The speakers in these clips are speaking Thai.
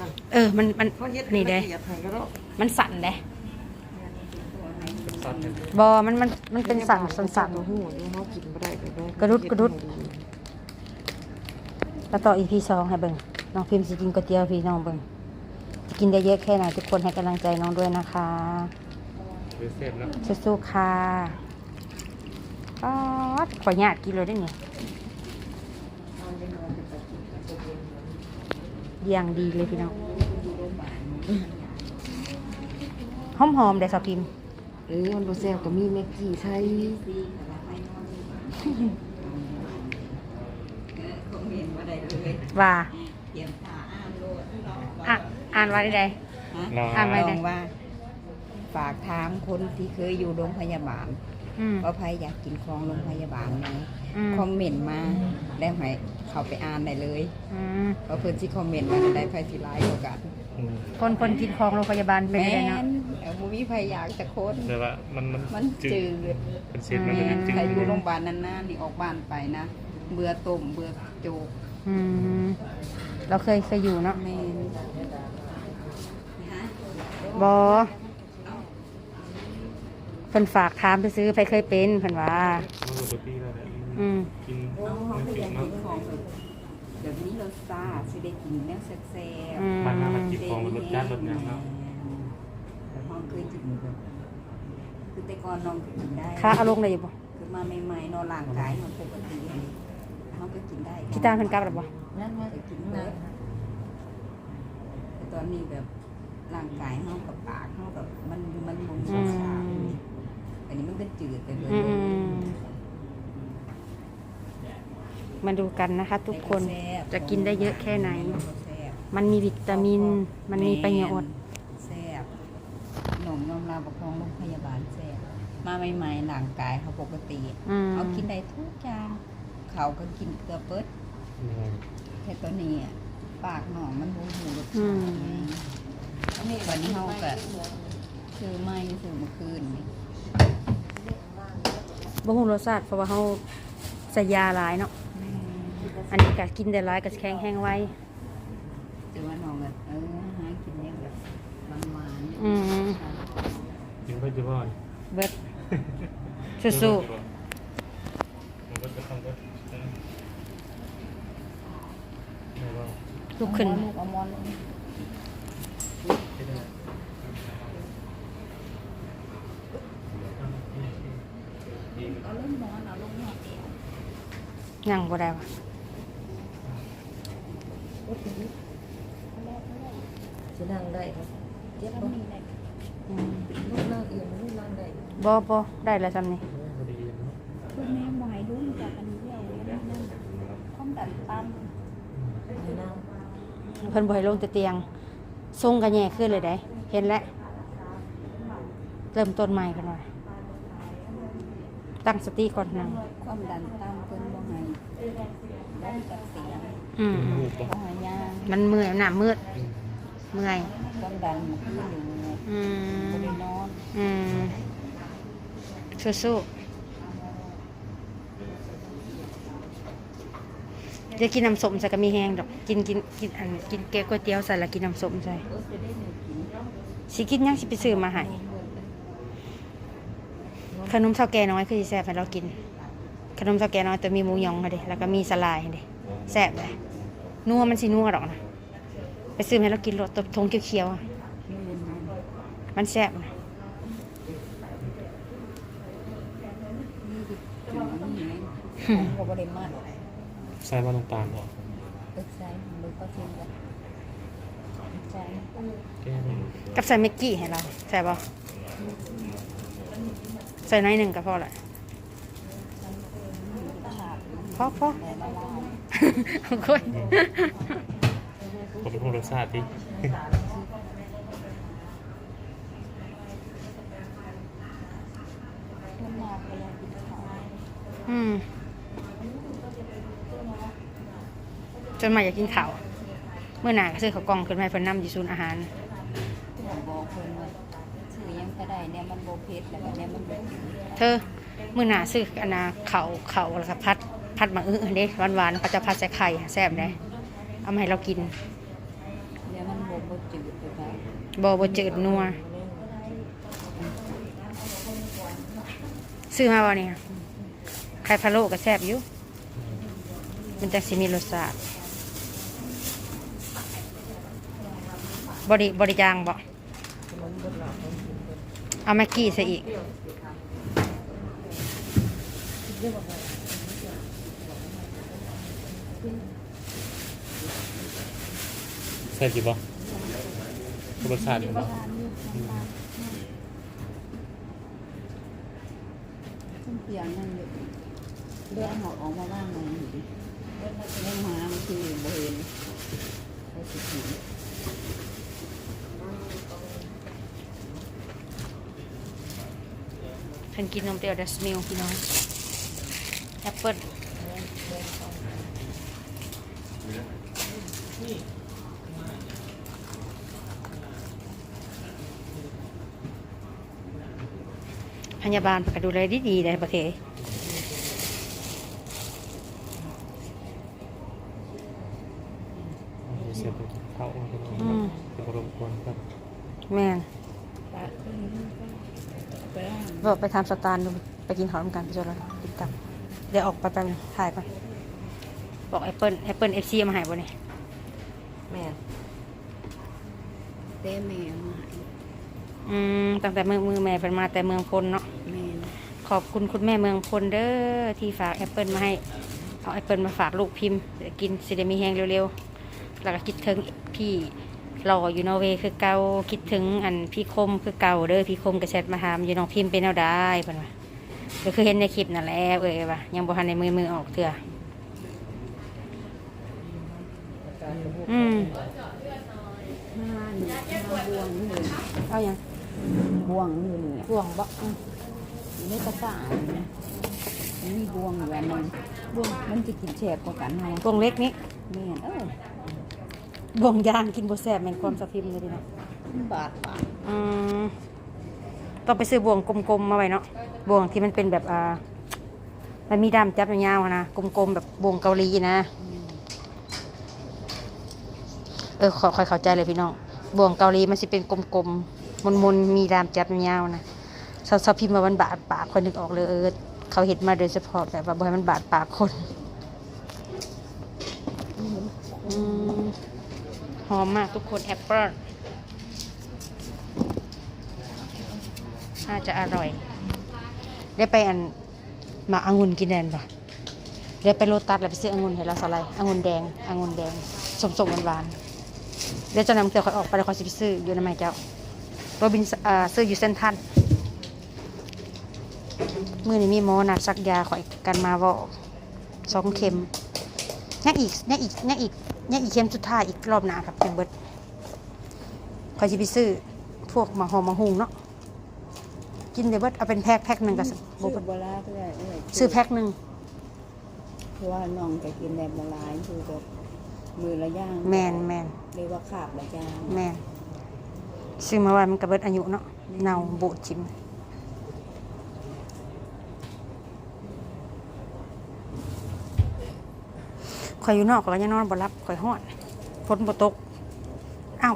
นั่นเออ มันมันเขาเฮ็ดนี่เด้ ละเอียดให้ก็แล้วมันสั่นเด้สั้นเลยบอมันมันมันเป็นสั่นสั่นสั่นตัวหูนี่เขากินบ่ได้เลยเด้อกระดุดกระดุด แล้วต่อ EP สองให้เบิ่งน้องพิมพ์สิกินก๋วยเตี๋ยวพี่น้องเบิ่งจะกินได้เยอะแค่ไหนทุกคนให้กำลังใจน้องด้วยนะคะ หรือเสพแล้วสู้ๆค่ะอ๋อขอญาติกินเลยได้เนี่ย อย่างดีเลยพี่น้องหอมหอมๆเด้สาวพิมพ์เออมันบ่แซ่บก็มีแม็กกี้ใช้ว่าเตรียมผ้าอ้ามโลดอะอ่านว่าได้ใดฮะรออ่านไว้ลได้องว่าฝากถามคนที่เคยอยู่โรงพยาบาล อืม ว่าใครอยากกินของโรงพยาบาลไหมอืมคอมเมนต์มาแล้วให้เขาไปอ่านได้เลยอืมเพราะเพื่อนที่คอมเมนต์มาได้ไฟสิไลายกว่ากันอืมคนคนกินของโรงพยาบาลเป็นแม่ไงเนาะ นเอาบุมีใครอยากจะโคตรแต่ว่ามันมันมันจืดเป็นเศษมันก็จะจืดใครอยู่โรงพยาบาลนานๆนี่ออกบ้านไปนะ เบื่อต้มเบื่อโจกอืม เราเคยเคยอยู่เนาะแม่นบอ เพิ่นฝากถามไปซื้อไปเคยเป็นเพิ่นว่า มันปกติแล้วแหละอืม กินเอาเขาไม่ก็อกิยานกเนาะกินของแบบแบบนี้รสชาติสิได้กินแนวแซ่บอืม บ้านหน้ามันกินของมันรสชาติรสอย่างเนาะแต่พ่อเคยกินแบบคือแต่ก่อนน้องก็กินได้ค่าเอารมณ์ได้อยู่บ่คือมาใหม่ๆนอนร่างกายมันปกติน้องก็กินได้ที่ตานเพิ่นกลับแล้วบ่นั่นว่าจะกินได้แต่ตอนนี้แบบร่างกายเฮากับปากเฮากับมันมันบ่มีอืรสชาติม อันนี้มันก็จืดไปเลยอืมอืมมาดูกันนะคะ ทุกคนจะกินได้เยอะแค่ไหนแซ่บมันมีวิตามิน มันมีประโยชน์ แซ่บหนมยอมรับว่าของโรงพยาบาลแซ่บมาใหม่ๆร่างกายเขาปกติ อืมเขากินได้ทุกอย่างเขาก็กินเกลือเปิดอืมแค่ตัวนี้อะปากหนองมันหูหูรสอืชาติมอันนี้วันนี้เขาก็ซื้อไม้ซื้อเมื่อคืนนี่ บ่ฮู้รสชาติเพราะว่าเฮาใส่ยาหลายเนาะอันนี้ก็กินได้หลายก็แข็งแห้งไว้แต่ว่าน้องแบบเออหากินเนี่ยแบบหวานๆอืมกินไปจะบ่อยเบิดสู้มันก็จะทำก็เออไม่ว่าๆลุกขึ้นลูกเอามอน ไม่ได้ เอาลูกนอนเอาลูกนอนเองยังบ่ได้ว่ะสินั่งได้ครับเจ็บบ่อืมลูกนั่งเอียงลูกนั่งได้บ่บ่ได้แล้วซ้ำนี่พอดีเนาะคุณแม่หมายรุ่นจากอันนี้เดียวเลยนั่นความดันต่ำให้นั่งเพิ่นบ่ให้ลงแต่เตียงทรงก็แย่ขึ้นเลยได้เห็นแล้วเริ่มต้นใหม่กันว่า ตั้งสติก่อนนั่งความดันต่ำเพิ่นบ่ให้ลงจากเตียงอืมรูปบ่ปะให้ย่างมันเมื่อยหน้ามืด เมื่อย ความดันมันขึ้นอยู่อืมบ่ได้นอนอืมสู้ๆจะกินน้ำส้มใส่ก็มีแห้งดอก กินกินกินอันกินแกงก๋วยเตี๋ยวใส่แล้วกินน้ำส้มใส่เออจะได้หนึ่งกินสิกินหยังสิไปซื้อมาให้ ขนมเท่าแก่น้อยคือสิแซ่บให้เรากิน ขนมเท่าแก่น้อยแต่มีหมูหยองค่ะเด้แล้วก็มีสลายค่ะเด้แซ่บเลยนัวมันสินัวดอกนะไปซื้อมาให้เรากินรสตบทงเขียวๆอะไม่เห็นมันมันแซ่บนะนี่ดิกินอันนี้ไงของก็บ่ได้มากใส่มาลงตาลบ่เอิกใส่มือก็ชิมกันใส่แก้ไม่กับใส่เมกกี้ให้เราใส่บ่ ใส่น้อยหนึ่งก็พอละตลาดพอพอแต่ละลายโอ้ยผมเป็นคนรสชาติดิมันมากไปแล้วกินข้าวอืมจนมาอยากกินข้าวเมื่อหนาก็ซื้อข้าวกล่องขึ้นมาให้เพิ่นนำอยู่ศูนย์อาหาร ผมบอกเพิ่นว่าซื้อหยังก็ได้ เนี่ยมันบ่เผ็ดแล้วก็เนี่ยมันบ่กินเธอมื่อหนาซื้ออันนาเขาเขาแล้วก็พัดพัดมาอื้อเด้หวานหวานๆเขาจะพัดใส่ไข่แซ่บเด้เอามาให้เรากินเนี่ยมันบ่บ่จืดไปได้บ่บ่จืดนัวซื้อมาบ่เนี่ยไข่พะโล้ก็แซ่บอยู่มันจะสิมีรสชาติบริบริจางบ่ เอาแม็กกี้ใส่อีก ใส่กี่บ่รสชาติอยู่บ่ต้นเปียงนั่นเลยเลือดหอกออกมาบ้างหน่อยอยู่ดิเล่นหามันคือบ่เห็นไปสิกิน เพิ่นกินนมเปรี้ยวดัสมิลพี่น้องแอปเปิ้ลพยาบาลเพิ่นก็ดูแลดีๆได้ประเทศเสียบเข้าไปอืมจะรบกวนครับแม่ นปลาขึ้นไปล่างบอกไปทำสตาร์ดูไปกินข้าวด้วยกันไปจนแล้วติดตับเดี๋ยวออกไปแป๊บนึงถ่ายก่อนบอกแอปเปิลแอปเปิลเอฟซีมาใหายบ่เนี่ยแม่นเต้แมวมาอืมตั้งแต่มือมือแม่เป็นมาแต่เมืองพลเนาะแมนขอบคุณคุณแม่เมืองพลเด้อที่ฝากแอปเปิลมาให้เอาแอปเปิลมาฝากลูกพิมพ์เดี๋ยวกินสิได้มีแห้งเร็วๆแล้วก็คิดถึงพี่ รออยู่นอร์เวย์คือเก่าคิดถึงอันพี่คมคือเก่าเด้อพี่คมกระแชทมาหามอยู่น้องพิมพ์เป็นแนวได้เพิ่นว่าก็คือเห็นในคลิปนั่นแหละเอ้ยว่ายังบ่ทันในมือมือออกเถื่ออืมห้าหนึ่งห้าบวงนี่เลยเอาอย่างบวงนี่เนี่ยบ่วงบ่อืมอยู่ในตะกร้าเนี่ยมันมีบวงอยู่อันหนึงบวงมันจะกินแฉบกว่ากันเฮาบ่วงเล็กนี้แม่นเออ บ่วงยางกินบ่แซ่บแม่นความสะพิมเลยพี่น้องมันบาดปากอืมต้องไปซื้อบ่วงกลมๆมาไว้เนาะบ่วงที่มันเป็นแบบอ่ามันมีดำจับยาวๆอะนะกลมๆแบบบ่วงเกาหลีนะ เออขอค่อยเข้าใจเลยพี่น้องบ่วงเกาหลีมันสิเป็นกลมๆมนๆมีดามจับยาวๆนะชาวชาวพิมพ์มามันบาดปากคนนึกออกเลยเออเขาเห็นมาโดยเฉพาะแบบว่าบ่ให้มันบาดปากคน หอมมากทุกคนแอปเปิ้ลน่าจะอร่อย ได้ไปอันหมากองุ่นกินแดนป่ะได้ไปโลตัสแล้วไปซื้อองุ่นให้เราสไลด์องุ่นแดงองุ่นแดงสมๆหวานๆเดี๋ยวจะนำเตือคอยออกไปแล้วคอยสิไปซื้ออยู่ในไม้เจ้าโรบินส์อ่าซื้ออยู่เส้นทันมือนี้มีหมอนัดซักยาคอยกันมาว่าสองเข็มยังอีกยังอีกยังอีก ยังอีกเข็มสุดท้ายอีกรอบหน้าครับยังเบิดคอยสิไปซื้อพวกหมาหอมหมาหุงเนาะกินเดี๋ยวเบิดเอาเป็นแพ็คแพ็คหนึ่งก็สซื้บุอบโบราณก็ได้เอ้ยซื้อแพ็คหนึ่งเพราะว่าน้องจะกินแบบโบราณคือแบบมือละย่างแมนแมนเรียกว่าขาบละย่างแมนซื้อมาไว้มันก็เบิดอายุเนาะเน่าบูดชิม ข่อยอยู่นอกก็ยังนอนบ่รับข่อยฮอดฝนบ่ตกเอ้า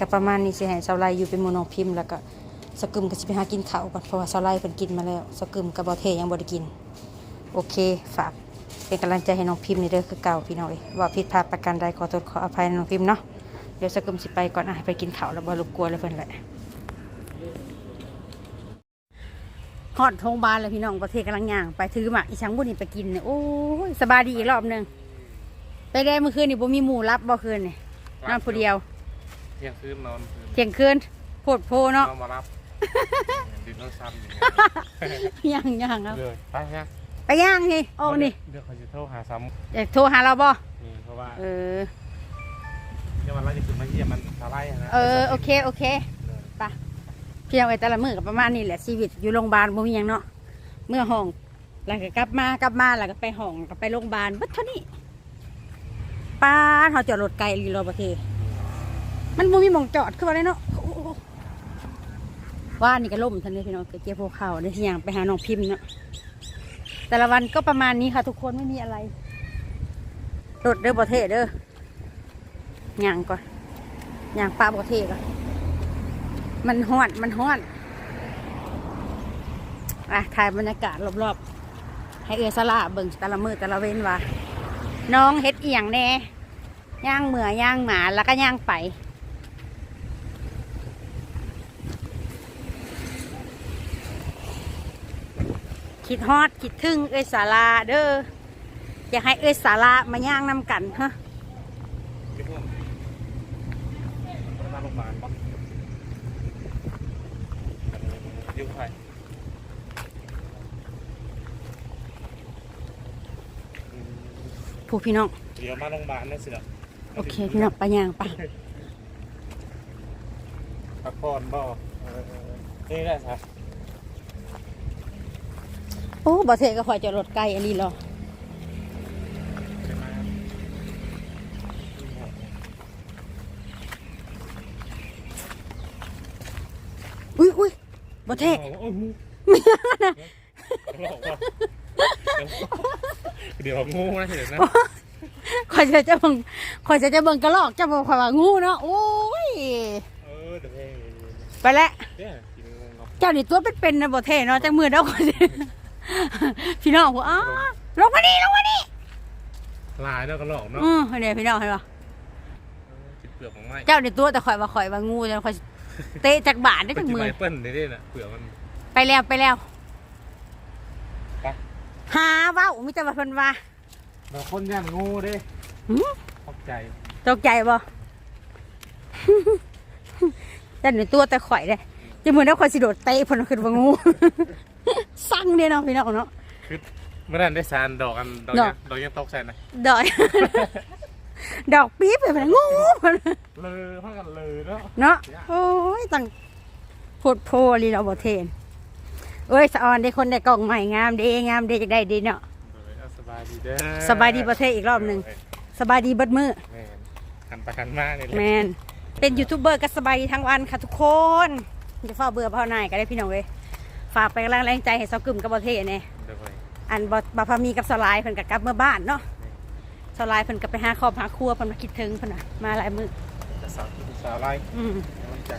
ก็ประมาณนี้สิให้เสาไลอยู่เป็นหมูน้องพิมพ์แล้วก็สกึมก็สิไปหากินข้าวก่อนเพราะว่าเสาไลเพิ่นกินมาแล้วสกึมกับบ่เทยังบ่ได้กิน โอเคฝากเป็นกำลังใจให้น้องพิมพ์นี่เด้อคือเก่าพี่น้องเอ้ยว่าผิดพลาดประการใดขอโทษขออภัยน้องพิมพ์เนาะเดี๋ยวสกึมสิไปก่อนอะไปกินข้าวแล้วบ่รบกวนแล้วเพิ่นแหละ ฮ อดโรงพยาบาลเลยพี่น้องประเทศกำลังย่างไปถือหมากอีช้างบุญนี่ไปกินเนี่ยโอ้ยสบายดีอีกรอบหนึงไปได้เมื่อคืนนี่บ่มีหมู่รับบ่คืนนี่นอนผู้เดียวเที่ยงคืนนอนคืนเที่ยงคืนโพดโพเนาะนอนมารับดื่มน้ำซ้ำอย่างเงี้ยย่างย่างครับเลยไปฮะไปย่างนี่ออกนี่เดี๋ยวเขาจะโทรหาซ้อยากโทรหาเราบ่ำนี่เพราะว่าเออเดี๋ยววันเราจะขึ้นมาเยี่ยมมันสาไลนะเออโอเคโอเคไป พี่น้องไอ้แต่ละมือก็ประมาณนี้แหละชีวิตอยู่โรงพยาบาลบ่มีหยังเนาะเมื่อห้องแล้วก็กลับมากลับมาแล้วก็ไปห้องก็ไปโรงพยาบาลบัดเท่านี้ป้าดเฮาจอดรถไกลลีรอประเทศมันบ่มีหมองจอดคือว่าได้เนาะโอ้โหว่านี่ก็ล่มทันเลยพี่น้องเก็บพวเข่าได้ที่ยังไปหาน้องพิมพ์เนาะแต่ละวันก็ประมาณนี้ค่ะ ทุกคนไม่มีอะไรรถเด้อบ่เทเด้อย่างก่อนย่างปลาบ่เทก่อน มันฮ้อน มันฮ้อน อะ ถ่ายบรรยากาศรอบๆ ให้เอือสละเบิ่งต่ละมือต่ละเว้นว่า น้องเฮ็ดเอียงแน่ย่างเหมือย่างหมาแล้วก็ย่างไปคิดฮอดคิดถึงเอ้ยสาลาเด้ออยากให้เอ้ยสาลามาย่างนำกันฮะ เดี๋ยวพวกมาโรงพยาบาลปะ ยุ่งใครผู้พี่น้อง เดี๋ยวมาโรงพยาบาลนั่นสิเหรอโอเคพี่น้องไปย่างไปพักผ่อนบ่เออนี่ได้ครับโอ้บ่เทก็คอยจะรถไกลอันนี้เหรอ ใช่ไหม อุ้ยอุ้ย บ่เทโอ้ยงูเดี๋ยวงูนะเห็นนะคอยจะจะเบิ่งคอยจะจะเบิ่งกระลอกจะบอกคอยว่างูเนาะโอ้ยเออเดี๋ยวเองไปแล้วเนี่ยกินงูครับเจ้านี่ตัวเป็นๆนะบ่เทเนาะจังมือเด้อคอยสิพี่น้องบอกอ้าลงมานี่ลงมานี่ลายแล้วก็หลอกเนาะอือเนี่ยพี่น้องเห็นป่ะจิตเปลือกของไม้เจ้านี่ตัวแต่คอยว่าคอยว่างูจะคอย เตะจากบาทได้เป็นจากที่มือไม้เปิ้ลนี่น่ะเปลือกมันไปแล้วไปแล้วไปหาเว้ามีแต่ว่าเพิ่นว่าเราคนย่างงูเด้หืมขอบใจตกใจบ่แต่หนูตัวแต่ข่อยเลยจะเหมือนว่าข่อยสิโดดเตะเพิ่นขึ้นว่างูสั่งเด้เนาะพี่น้องเนาะคือเมื่อนั้นได้สารดอกอันดอกดยัอกงดอกยังตกใส่นะดอย ดอกปี๊บเลยเพิ่นงูเพิ่นเลยพักกันเลยเนาะเนาะโอ้ยตั้งโพดโพลีเราบ่เทนเอ้ยสะออนได้คนได้กล่องใหม่งามเด้งามเด้จักได้ดีเนาะเลยเอาสบายดีเด้อสบายดีประเทศอีกรอบหนึ่งสบายดีเบิดมือแม่นหันไปหันมานี่แหละแมนเป็นยูทูบเบอร์ก็สบายดีทั้งวันค่ะทุกคนจะเฝ้าเบื่อเฝ้านายก็ได้พี่น้องเลยฝากไปกำลังแรงใจให้เซากึ่มกับประเทศเนี่ยเดี๋ยวไปอันบอบพามีกับสลายเพิ่นกับกลับเมื่อบ้านเนาะ สลายเพิ่นก็ไปหาครอบหาครัวเพิ่นมาคิดถึงเพิ่นน่ะมาหลายมื้อจะสาวที่สาวไล่อืมมันจะ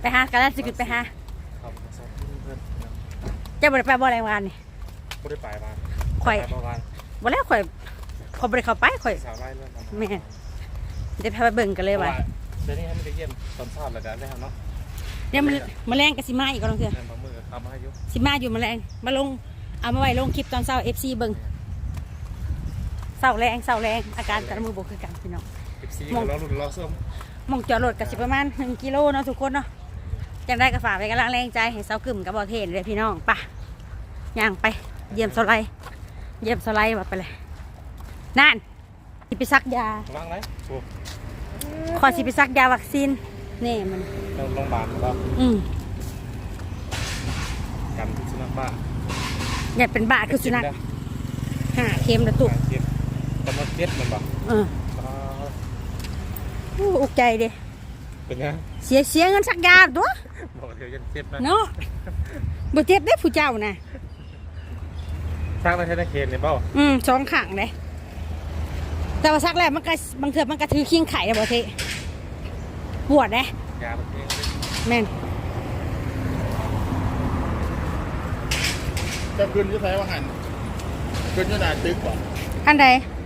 ไปหากันแล้วสิขึ้นไปหาทำสาวที่เพื่อนเจ้าบ่ได้ไปบ่แรงวานนี่ไม่ได้ไปมาข่อยไปเมื่อวานบ่แล้วข่อยข่อยบ่ได้เข้าไปข่อยสาวไล่เรื่องมันแม่เดี๋ยวพาไปเบิ่งกันเลยว่าเดี๋ยวนี้ให้มันได้เยี่ยมตอนเช้าแล้วกันได้ครับเนาะเดี๋ยวมันแมลงก็สิมาอีกก็ต้องเถื่อเดินมามือเอามาให้อยุสิมาอยู่แมลงมาลงเอามาไว้ลงคลิปตอนเช้า FC เบิ่ง เช้าแรงเช้าแรงอาการแต่ละมือบ่คือกันพี่น้องเอฟซีมองเราหลุดเราส้มหมองจอดรถกับสิประมาณหนึ่งกิโลเนาะทุกคนเนาะจังได้กระฝากไปกำลังแรงใจให้เสากึ่มกับบอเทนเลยพี่น้องไปะย่างไปเยี่ยมสไลด์เยี่ยมสไลด์ว่าไปเลยนั่นสิไปซักยาว่างไหมโอ้ขอสิไปซักยาวัคซีนนี่มันเราโรงพยาบาลเราอืมกันสุนัขบ้าอย่าเป็นบ้าคือสุนัขหาเข็มนะตุก เจ็บกำลังเจ็บมันบอกเอออู้อุกใจเด้เป็นไงเสียเสียเงินซักยาตัวบอกเดี๋ยวยังเจ็บนะเนาะบ่เจ็บได้ผู้เจ้านะสร้างในเทนเคนเนี่ยเปล่าอืมสองขังเลยแต่ว่าซักแล้วมันก็บางเถื่อมันก็ถือเคียงไข่ได้บ่เทปวดเลยยาเป็นเองแม่นจะขึ้นอยี่ไสว่าหันขึ้นอยี่หนาตึกบ่อันใดข